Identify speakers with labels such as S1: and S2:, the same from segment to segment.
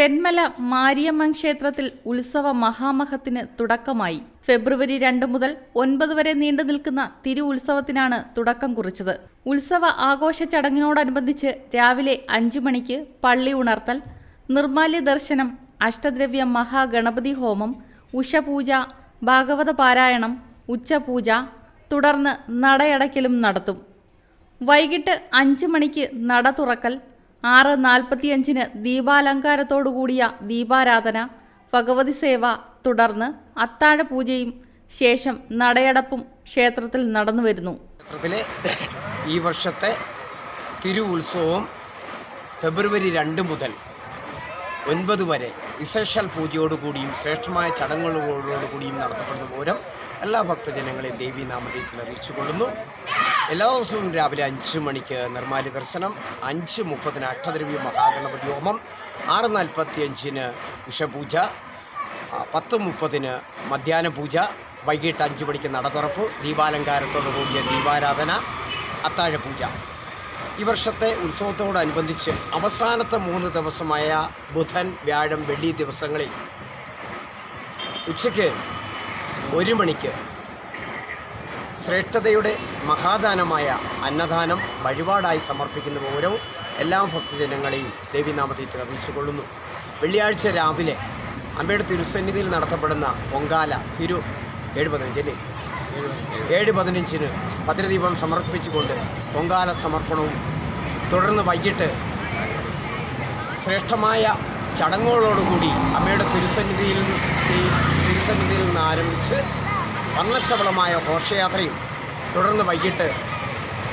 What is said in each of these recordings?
S1: തെന്മല മാരിയമ്മൻ ക്ഷേത്രത്തിൽ ഉത്സവ മഹാമഹത്തിന് തുടക്കമായി. ഫെബ്രുവരി രണ്ട് മുതൽ ഒൻപത് വരെ നീണ്ടു നിൽക്കുന്ന തിരു ഉത്സവത്തിനാണ് തുടക്കം കുറിച്ചത്. ഉത്സവ ആഘോഷ ചടങ്ങിനോടനുബന്ധിച്ച് രാവിലെ അഞ്ചു മണിക്ക് പള്ളി ഉണർത്തൽ നിർമാല്യ ദർശനം അഷ്ടദ്രവ്യ മഹാഗണപതി ഹോമം ഉഷപൂജ ഭാഗവത പാരായണം ഉച്ചപൂജ തുടർന്ന് നടയടയ്ക്കലും നടത്തും. വൈകിട്ട് അഞ്ച് മണിക്ക് നട തുറക്കൽ ആറ് നാൽപ്പത്തിയഞ്ചിന് ദീപാലങ്കാരത്തോടുകൂടിയ ദീപാരാധന ഭഗവതി സേവ തുടർന്ന് അത്താഴ പൂജയും ശേഷം നടയടപ്പും ക്ഷേത്രത്തിൽ നടന്നുവരുന്നു
S2: ക്ഷേത്രത്തിലെ ഈ വർഷത്തെ തിരു ഉത്സവം ഫെബ്രുവരി രണ്ട് മുതൽ ഒൻപത് വരെ വിശേഷാൽ പൂജയോടുകൂടിയും ശ്രേഷ്ഠമായ ചടങ്ങുകളോടുകൂടിയും നടത്തപ്പെടുന്ന പോലും എല്ലാ ഭക്തജനങ്ങളെയും ദേവി നാമധേയത്തിൽ അറിയിച്ചു കൊള്ളുന്നു എല്ലാ ദിവസവും രാവിലെ അഞ്ച് മണിക്ക് നിർമ്മാല്യ ദർശനം അഞ്ച് മുപ്പതിന് അഷ്ടദ്രവ്യ മഹാഗണപതി ഹോമം ആറ് നാൽപ്പത്തി അഞ്ചിന് ഉഷപൂജ പത്ത് മുപ്പതിന് മധ്യാഹ്ന പൂജ വൈകിട്ട് അഞ്ച് മണിക്ക് നട തുറപ്പ് ദീപാലങ്കാരത്തോടു കൂടിയ ദീപാരാധന അത്താഴ പൂജ. ഈ വർഷത്തെ ഉത്സവത്തോടനുബന്ധിച്ച് അവസാനത്തെ മൂന്ന് ദിവസമായ ബുധൻ വ്യാഴം വെള്ളി ദിവസങ്ങളിൽ ഉച്ചയ്ക്ക് ഒരു മണിക്ക് ശ്രേഷ്ഠതയുടെ മഹാദാനമായ അന്നദാനം വഴിപാടായി സമർപ്പിക്കുന്ന ഓരോ എല്ലാ ഭക്തജനങ്ങളെയും ദേവീനാമത്തിൽ അറിയിച്ചു കൊള്ളുന്നു വെള്ളിയാഴ്ച രാവിലെ അമ്മയുടെ തിരുസന്നിധിയിൽ നടത്തപ്പെടുന്ന പൊങ്കാല തിരു ഏഴ് പതിനഞ്ചിന് ഏഴ് പതിനഞ്ചിന് ഭദ്രദീപം സമർപ്പിച്ചുകൊണ്ട് പൊങ്കാല സമർപ്പണവും തുടർന്ന് വൈകിട്ട് ശ്രേഷ്ഠമായ ചടങ്ങുകളോടുകൂടി അമ്മയുടെ തിരുസന്നിധിയിൽ തിരുസന്നിധിയിൽ നിന്ന് ആരംഭിച്ച് വർണശബളമായ ഘോഷയാത്രയും തുടർന്ന് വൈകിട്ട്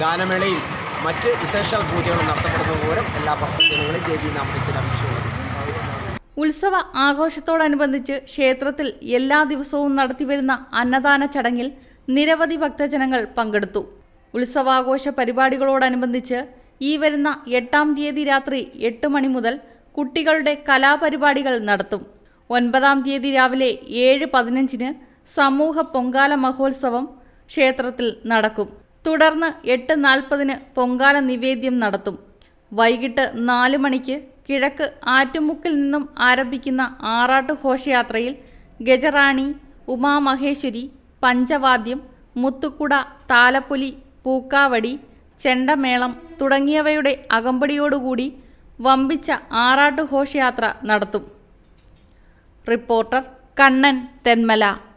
S2: ഗാനമേളയും മറ്റ് വിശേഷാൽ പൂജകളും നടത്തപ്പെടുന്ന മൂലം എല്ലാ ഭക്തജനങ്ങളും ജെ ബി നാമത്തിൽ അറിയിച്ചുകൊള്ളുന്നു
S1: ഉത്സവ ആഘോഷത്തോടനുബന്ധിച്ച് ക്ഷേത്രത്തിൽ എല്ലാ ദിവസവും നടത്തിവരുന്ന അന്നദാന ചടങ്ങിൽ നിരവധി ഭക്തജനങ്ങൾ പങ്കെടുത്തു. ഉത്സവാഘോഷ പരിപാടികളോടനുബന്ധിച്ച് ഈ വരുന്ന എട്ടാം തീയതി രാത്രി എട്ട് മണി മുതൽ കുട്ടികളുടെ കലാപരിപാടികൾ നടത്തും. ഒൻപതാം തീയതി രാവിലെ ഏഴ് പതിനഞ്ചിന് സമൂഹ പൊങ്കാല മഹോത്സവം ക്ഷേത്രത്തിൽ നടക്കും. തുടർന്ന് എട്ട് നാൽപ്പതിന് പൊങ്കാല നിവേദ്യം നടത്തും. വൈകിട്ട് നാല് മണിക്ക് കിഴക്ക് ആറ്റുമുക്കിൽ നിന്നും ആരംഭിക്കുന്ന ആറാട്ട് ഘോഷയാത്രയിൽ ഗജറാണി ഉമാമഹേശ്വരി പഞ്ചവാദ്യം മുത്തുക്കുട താലപ്പൊലി പൂക്കാവടി ചെണ്ടമേളം തുടങ്ങിയവയുടെ അകമ്പടിയോടുകൂടി വമ്പിച്ച ആറാട്ട് ഘോഷയാത്ര നടത്തും. റിപ്പോർട്ടർ കണ്ണൻ തെന്മല.